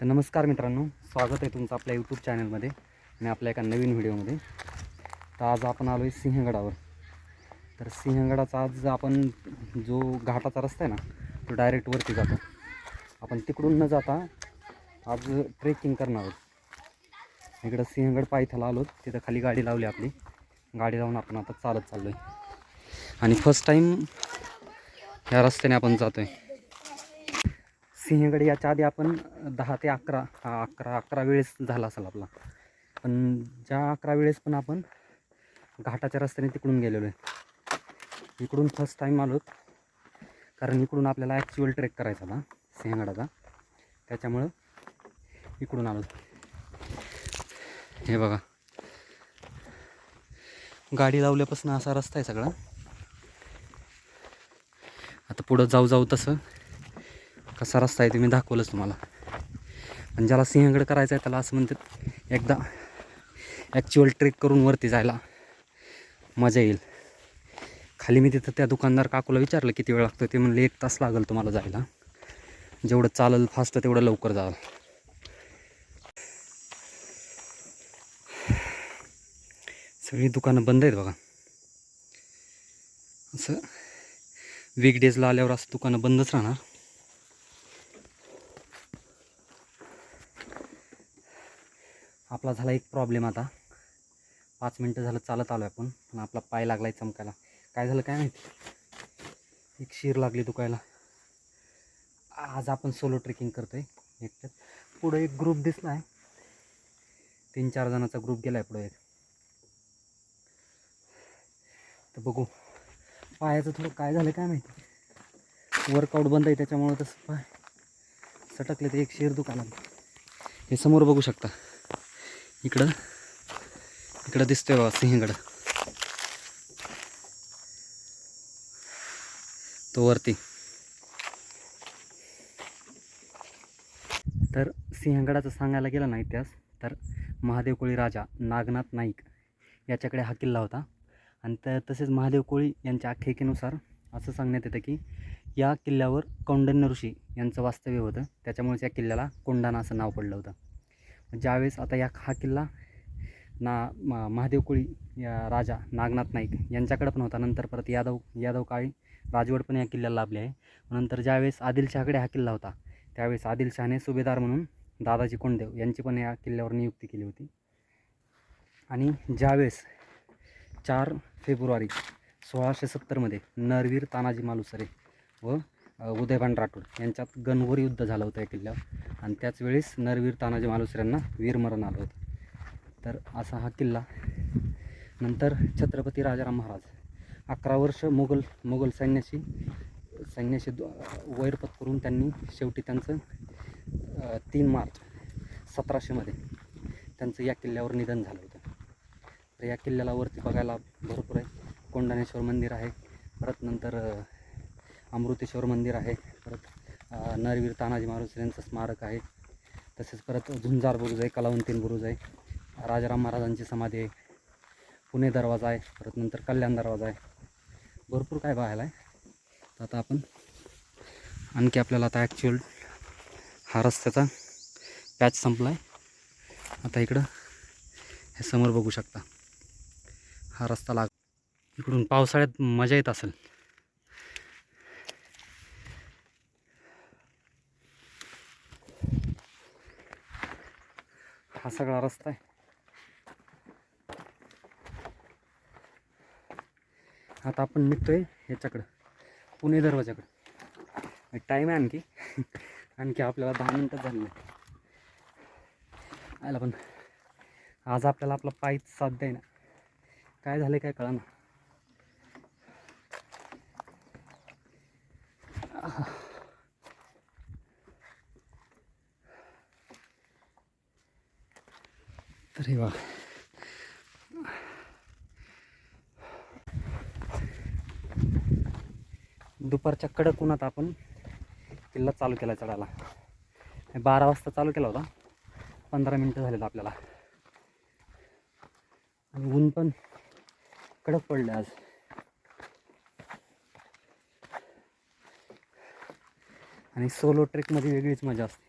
तर नमस्कार मित्रांनो स्वागत आहे तुमचं आपल्या यूट्यूब चॅनलमध्ये आणि आपल्या एका नवीन व्हिडिओमध्ये. तर आज आपण आलो आहे सिंहगडावर. तर सिंहगडाचा आज आपण जो घाटाचा रस्ता आहे ना तो डायरेक्ट वरती जातो. आपण तिकडून न जाता आज ट्रेकिंग करणार आहोत. इकडं सिंहगड पायथ्याला आलो तिथं खाली गाडी लावली आपली. गाडी लावून आपण आता चालत चाललो आहे आणि फर्स्ट टाईम ह्या रस्त्याने आपण जातो आहे सिंहगड याच्या आधी आपण दहा ते अकरा हा अकरा अकरा वेळेस झाला असेल आपला. पण ज्या अकरा वेळेस पण आपण घाटाच्या रस्त्याने तिकडून गेलेलो आहे. इकडून फर्स्ट टाईम आलो कारण इकडून आपल्याला ॲक्च्युअल ट्रेक करायचा होता सिंहगडाचा. त्याच्यामुळं इकडून आलो. हे बघा. गाडी लावल्यापासून असा रस्ता आहे सगळा. आता पुढं जाऊ जाऊ तसं कसा रस्ता आहे ते मी दाखवलंच तुम्हाला. पण ज्याला सिंहगड करायचं आहे त्याला असं म्हणतात एकदा ॲक्च्युअल ट्रेक करून वरती जायला मजा येईल. खाली मी तिथं त्या दुकानदार काकूला विचारलं किती वेळ लागतो ते म्हणले एक तास लागेल तुम्हाला जायला. जेवढं चालेल फास्ट तेवढं लवकर जाल सगळी दुकानं बंद आहेत बघा. असं वीकडेजला आल्यावर असं दुकानं बंदच राहणार. आपला झाला एक प्रॉब्लेम आता. पाच मिनटं झालं चालत आलो आपण पण आपला पाय लागलाय चमकायला. काय झालं काय माहिती? एक शीर लागली दुखायला. आज आपण सोलो ट्रेकिंग करतो आहे एकट्यात. पुढं एक ग्रुप दिसला आहे. तीन चार जणांचा ग्रुप गेला आहे पुढं एक. तर बघू पायाचं थोडं काय झालं काय माहिती? वर्कआउट बंद आहे त्याच्यामुळं तसं पाय सटकले तर एक शेर दुकानात हे समोर बघू शकता. इकडं. इकडं दिसतोय बाबा सिंहगड. तो वरती. तर सिंहगडाचं सांगायला गेलं ना इतिहास तर महादेव कोळी राजा नागनाथ नाईक याच्याकडे हा किल्ला होता. आणि त तसेच महादेव कोळी यांच्या आख्यायिकेनुसार असं सांगण्यात येतं की या किल्ल्यावर कौंडन्य ऋषी यांचं वास्तव्य होतं. त्याच्यामुळेच या किल्ल्याला कोंडाणा असं नाव पडलं होतं. ज्यावेळेस आता या हा किल्ला ना महादेव कोळी या राजा नागनाथ नाईक यांच्याकडे पण होता. नंतर परत यादव यादव काळी राजवड पण या किल्ल्याला लाभली आहे. नंतर ज्यावेळेस आदिलशहाकडे हा किल्ला होता त्यावेळेस आदिलशहाने सुभेदार म्हणून दादाजी कोंडदेव यांची पण या किल्ल्यावर नियुक्ती केली होती. आणि ज्यावेळेस चार फेब्रुवारी सोळाशे सत्तरमध्ये नरवीर तानाजी मालुसरे व उदयभान राठोड यांच्यात गणवर युद्ध झालं होतं या किल्ल्यावर. आणि त्याच वेळेस नरवीर तानाजी मालुसऱ्यांना वीरमरण आलं होतं. तर असा हा किल्ला. नंतर छत्रपती राजाराम महाराज. अकरा वर्ष मुघल मुघल सैन्याशी सैन्याशी दु- करून त्यांनी शेवटी त्यांचं तीन मार्च सतराशेमध्ये त्यांचं या किल्ल्यावर निधन झालं होतं. तर या किल्ल्याला वरती बघायला भरपूर आहे. कोंडानेश्वर मंदिर आहे. परत नंतर अमृतेश्वर मंदिर आहे. परत नरवीर तानाजी महाराज यांचं स्मारक आहे. तसेच परत झुंजार बुरुज आहे कलावंतीन बुरुज आहे. राजाराम महाराजांची समाधी आहे. पुणे दरवाजा आहे परत नंतर कल्याण दरवाजा आहे. भरपूर काय पाहायला आहे. तर आता आपण आणखी आपल्याला आता ॲक्च्युअल हा रस्त्याचा पॅच संपला आहे आता इकडं हे समोर बघू शकता. हा रस्ता लाग इकडून पावसाळ्यात मजा येत असेल. हा सगळा रस्ता आहे. आता आपण निघतोय ह्याच्याकडं पुणे दरवाजाकडं. टाईम आहे आणखी. आणखी आपल्याला दहा मिनटं झाली आयला पण आज आपल्याला आपला पायच साथ द्याय ना काय झालं काय कळा ना は दुपारच्या दुपारच्या कडक उन्हात आपण किल्ला चालू केला चढायला. बारा वाजता चालू केला होता. पंधरा मिनटं झालेलं आपल्याला. आणि ऊन पण कडक पडलं आज. आणि सोलो ट्रेकमध्ये वेगळीच मजा असते.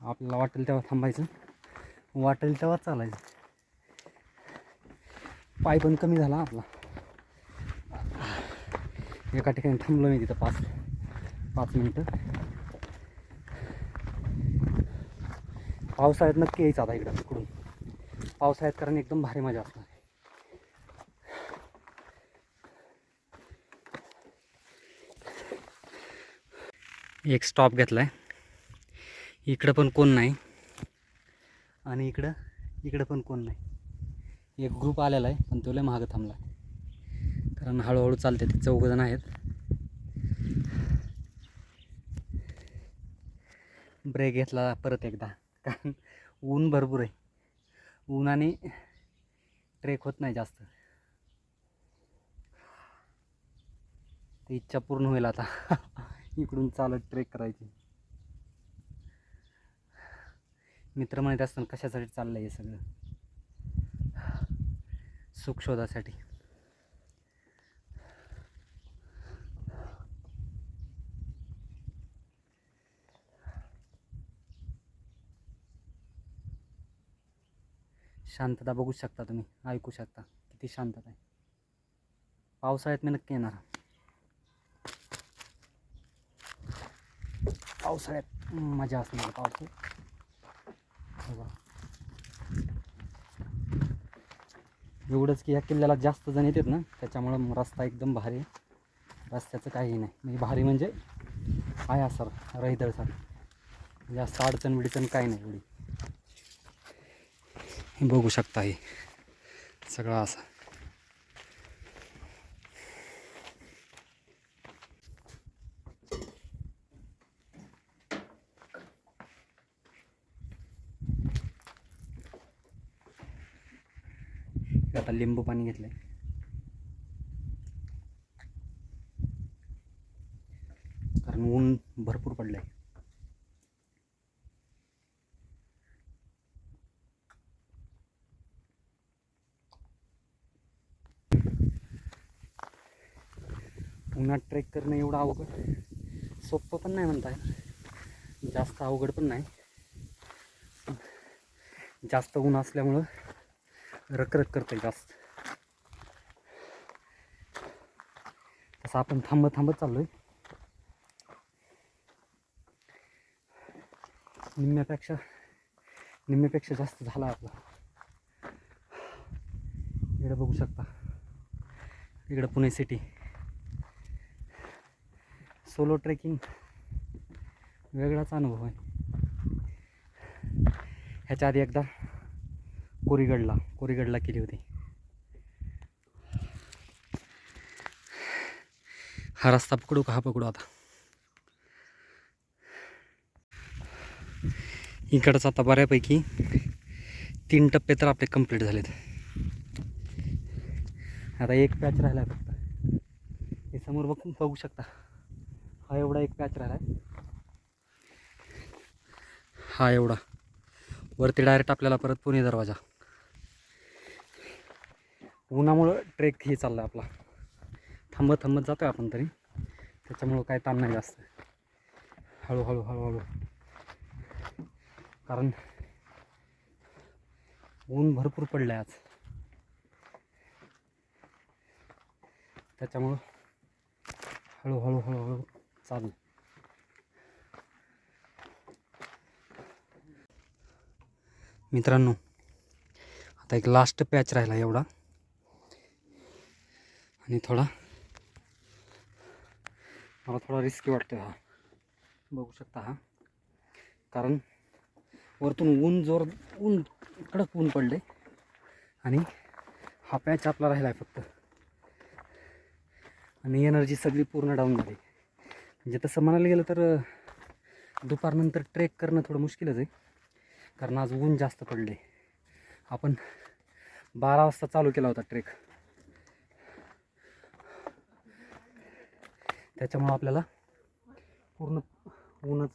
आपल्याला वाटेल तेव्हा थांबायचं. वाटेल तेव्हा चालायचं. पाय पण कमी झाला आपला. एका ठिकाणी थांबलो मी तिथं पाच पाच मिनटं. पावसाळ्यात नक्की यायचं आता इकडं तिकडून. पावसाळ्यात कारण एकदम भारी मजा असणार. एक स्टॉप घेतला आहे इकडं पण कोण नाही. आणि इकडं इकडं पण कोण नाही. एक ग्रुप आलेला आहे पण तो लय महाग थांबला. कारण हळूहळू चालते ते चौघजण आहेत. ब्रेक घेतला परत एकदा. कारण ऊन भरपूर आहे. उन्हाने ट्रेक होत नाही जास्त. ती इच्छा पूर्ण होईल आता. इकडून चालत ट्रेक करायची. मित्र म्हणत असताना कशासाठी चाललं आहे हे सगळं? सुख शोधासाठी. शांतता बघू शकता तुम्ही ऐकू शकता. किती शांतता आहे. पावसाळ्यात मी नक्की येणार. पावसाळ्यात मजा असणार पावसाळ्यात. एवढंच की या किल्ल्याला जास्त जण येतात ना त्याच्यामुळं रस्ता एकदम भारी रस्त्याचं काही नाही. म्हणजे भारी म्हणजे आहे सर रहिदळ सर जास्त अडचण बिडचण काही नाही एवढी. हे बघू शकता हे सगळं असं. आता लिंबू पाणी घेतलंय. कारण ऊन भरपूर पडलंय. उन्हात ट्रेक करणं एवढं अवघड सोपं पण नाही म्हणता जास्त अवघड पण नाही. जास्त ऊन असल्यामुळं रखरख करते जास्त तसं आपण थांबत थांबत चाललोय. निम्म्यापेक्षा निम्म्यापेक्षा जास्त झाला आपला. इकडं बघू शकता. इकडं पुणे सिटी सोलो ट्रेकिंग वेगळाच अनुभव आहे. ह्याच्या आधी एकदा कोरीगडला कोरीगडला केली होती. हा रस्ता पकडू का? हा पकडू आता. इकडंच आता बऱ्यापैकी तीन टप्पे तर आपले कंप्लीट झालेत. आता एक पॅच राहिला फक्त. हे समोर बघ बघू शकता. हा एवढा एक पॅच राहिला आहे हा एवढा. वरती डायरेक्ट आपल्याला परत पुणे दरवाजा. उन्हामुळं ट्रेक हे चालला आपला. थांबत थांबत जातो आहे आपण तरी. त्याच्यामुळं काय ताण नाही जास्त. हळूहळू हळूहळू. कारण ऊन भरपूर पडलं आहे आज. त्याच्यामुळं हळूहळू हळूहळू चालू मित्रांनो आता एक लास्ट पॅच राहिला एवढा. आणि थोडा मला थोडा रिस्की वाटतो हा. बघू शकता हा. कारण वरतून ऊन जोर ऊन कडक ऊन पडले आणि हा पॅच आपला राहिला आहे फक्त. आणि एनर्जी सगळी पूर्ण डाऊन झाली. म्हणजे तसं म्हणायला गेलं तर दुपारनंतर ट्रेक करणं थोडं मुश्किलच आहे. कारण आज ऊन जास्त पडले. आपण बारा वाजता चालू केला होता ट्रेक त्याच्यामुळं आपल्याला पूर्ण ऊनच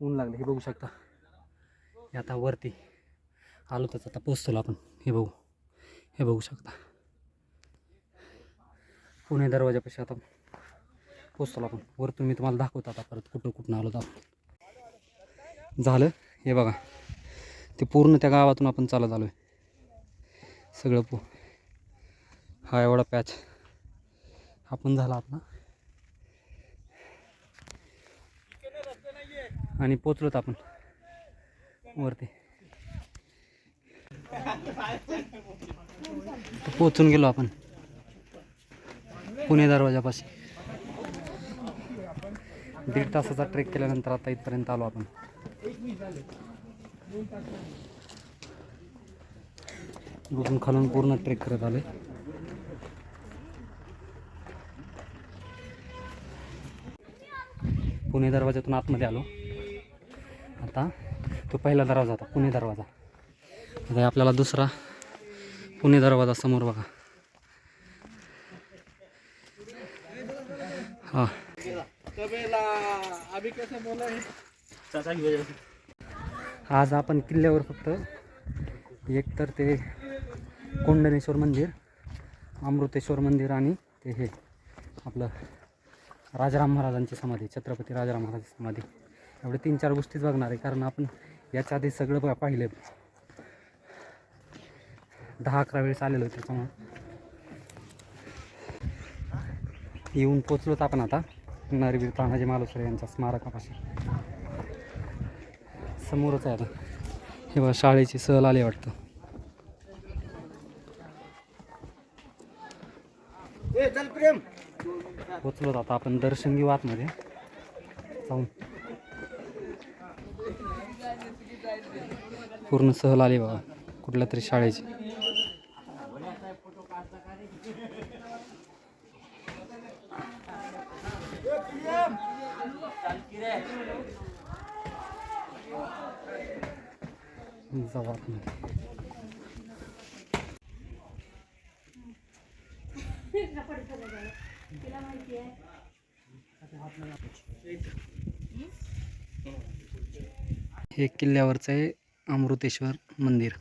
ऊन लागलं. हे बघू शकता. हे आता वरती आलो त्याच आता पोचतो आपण. हे बघू. हे बघू शकता. पुणे दरवाजापाशी आता पोचतो आपण. वरतून मी तुम्हाला दाखवतो आता परत कुठं कुठून आलो आपण. झालं. हे बघा. ते पूर्ण त्या गावातून आपण चालत आलो आहे सगळं पू हा एवढा पॅच. आपण झाला आपला. आणि पोचलोत आपण. वरती. पोचून गेलो आपण. पुणे दरवाजापाशी. दीड तासाचा ट्रेक केल्यानंतर आता इथपर्यंत आलो आपण. इकडून खालून पूर्ण ट्रेक करत आले पुणे दरवाजातून आतमध्ये आलो. आता तो पहिला दरवाजा होता पुणे दरवाजा. आता हे आपल्याला दुसरा पुणे दरवाजा समोर बघा. हा. आज आपण किल्ल्यावर फक्त एक तर ते कोंडनेश्वर मंदिर अमृतेश्वर मंदिर आणि ते हे आपलं राजाराम महाराजांची समाधी छत्रपती राजाराम महाराजांची समाधी. एवढे तीन चार गोष्टीच बघणार आहे कारण आपण याच्या आधी सगळं पाहिलं. दहा अकरा वेळेस आलेलो आहे त्याच्यामुळं. येऊन पोचलोत आपण आता. नरवीर तानाजी मालुसरे यांच्या स्मारकापाशी. समोरच आहे आता. हे बघा शाळेची सहल आली वाटतं. पोचलोत आता आपण दर्शन घेऊ आतमध्ये. जाऊन. पूर्ण सहल आली बघा कुठल्या तरी शाळेची जाऊ आतमध्ये हे किल्ल्यावरचं आहे अमृतेश्वर मंदिर.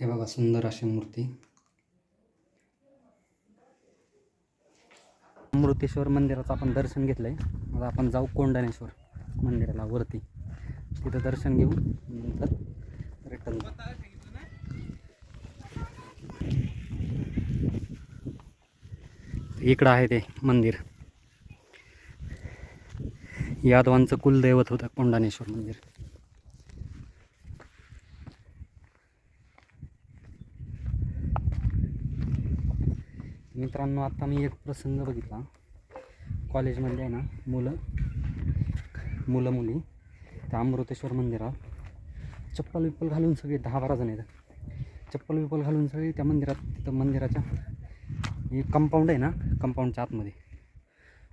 हे बघा सुंदर अशी मूर्ती. अमृतेश्वर मंदिराचं आपण दर्शन घेतलं आहे आता आपण जाऊ कोंडनेश्वर मंदिराला वरती. तिथं दर्शन घेऊ नंतर रिटर्न इकडं आहे ते मंदिर. यादवांचं कुलदैवत होतं कोंडानेश्वर मंदिर. मित्रांनो आता मी एक प्रसंग बघितला. कॉलेजमध्ये आहे ना मुलं मुलं मुली त्या अमृतेश्वर मंदिरात चप्पल विप्पल घालून सगळे दहा बारा जण येतात. चप्पल विप्पल घालून सगळे त्या मंदिरात तिथं मंदिराच्या हे कंपाऊंड आहे ना कंपाऊंडच्या आतमध्ये.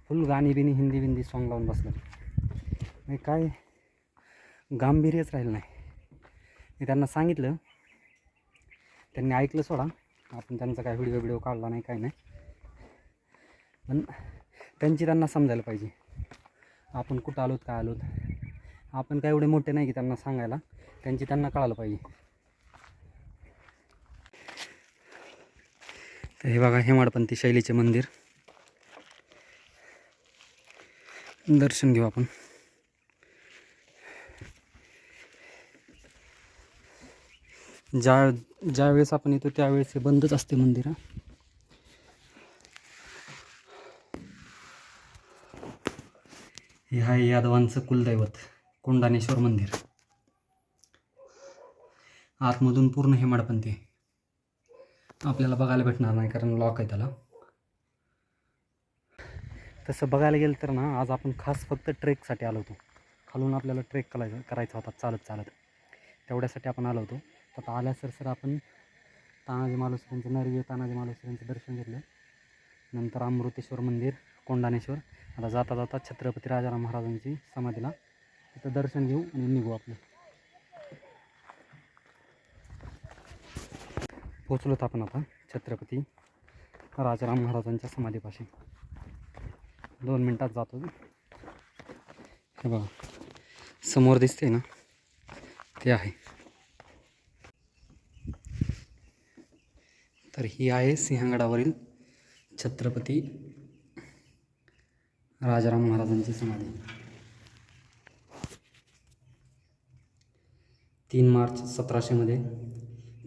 फुल गाणी बिनी हिंदी बिंदी सॉंग लावून बसलं म्हणजे काय गांभीर्यच राहिलं नाही. मी त्यांना सांगितलं. त्यांनी ऐकलं सोडा. आपण त्यांचा काय व्हिडिओ व्हिडिओ काढला नाही काय नाही. पण त्यांची त्यांना समजायला पाहिजे. आपण कुठं आलोत काय आलोत. आपण काय एवढे मोठे नाही की त्यांना सांगायला. त्यांची त्यांना कळालं पाहिजे. तर हे बघा हेमाडपंथी शैलीचे मंदिर. दर्शन घेऊ आपण. ज्या ज्या वेळेस आपण येतो त्यावेळेस हे बंदच असते मंदिर हे. आहे यादवांचं कुलदैवत कोंडानेश्वर मंदिर. आतमधून पूर्ण हेमाडपंथी. आहे. आपल्याला बघायला भेटणार नाही कारण लॉक आहे त्याला. तसं बघायला गेलं तर ना आज आपण खास फक्त ट्रेकसाठी आलो होतो. खालून आपल्याला ट्रेक करायचा करायचा होता चालत चालत. तेवढ्यासाठी आपण आलो होतो. तर आता आल्या सर सर आपण तानाजी मालुसऱ्यांचं नरवी तानाजी मालुसऱ्यांचं दर्शन घेतलं. नंतर अमृतेश्वर मंदिर कोंडानेश्वर आता जाता जाता छत्रपती राजाराम महाराजांची समाधीला तिथं दर्शन घेऊ आणि निघू आपलं. पोचलोत आपण आता छत्रपती राजाराम महाराजांच्या समाधीपाशी. दोन मिनटात जातो हे बघा समोर दिसते ना? ते आहे. तर ही आहे सिंहगडावरील छत्रपती राजाराम महाराजांची समाधी. तीन मार्च सतराशेमध्ये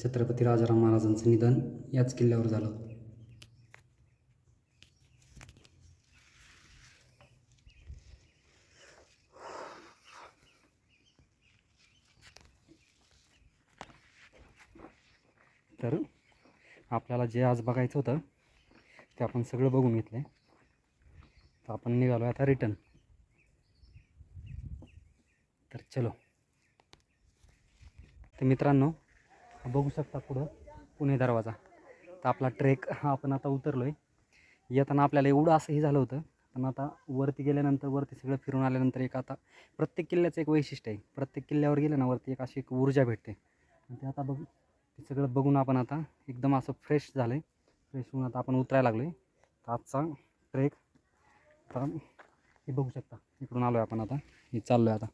छत्रपती राजाराम महाराजांचं निधन याच किल्ल्यावर झालं तर आपल्याला जे आज बघायचं होतं ते आपण सगळं बघून घेतलं आहे तर आपण निघालो आता रिटर्न तर चलो. तर मित्रांनो बघू शकता पुढं पुणे दरवाजा. तर आपला ट्रेक हा आपण आता उतरलो आहे येताना आपल्याला एवढं असंही झालं होतं. पण आता वरती गेल्यानंतर वरती सगळं फिरून आल्यानंतर एक आता प्रत्येक किल्ल्याचं एक वैशिष्ट्य आहे. प्रत्येक किल्ल्यावर गेलं ना वरती एक अशी एक ऊर्जा भेटते. आणि ते आता बघ ते सगळं बघून आपण आता एकदम असं फ्रेश झालं आहे फ्रेश होऊन आता आपण उतरायला लागलो आहे तर आजचा ट्रेक आता हे बघू शकता. इकडून आलो आहे आपण आता. हे चाललो आहे आता.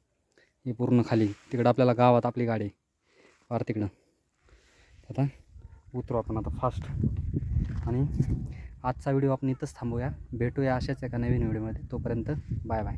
हे पूर्ण खाली. तिकडं आपल्याला गावात आपली गाडी आहे. फार तिकडं. आता उतरू आपण आता फास्ट आणि आजचा व्हिडिओ आपण इथंच थांबूया. भेटूया अशाच एका नवीन व्हिडिओमध्ये तोपर्यंत बाय बाय.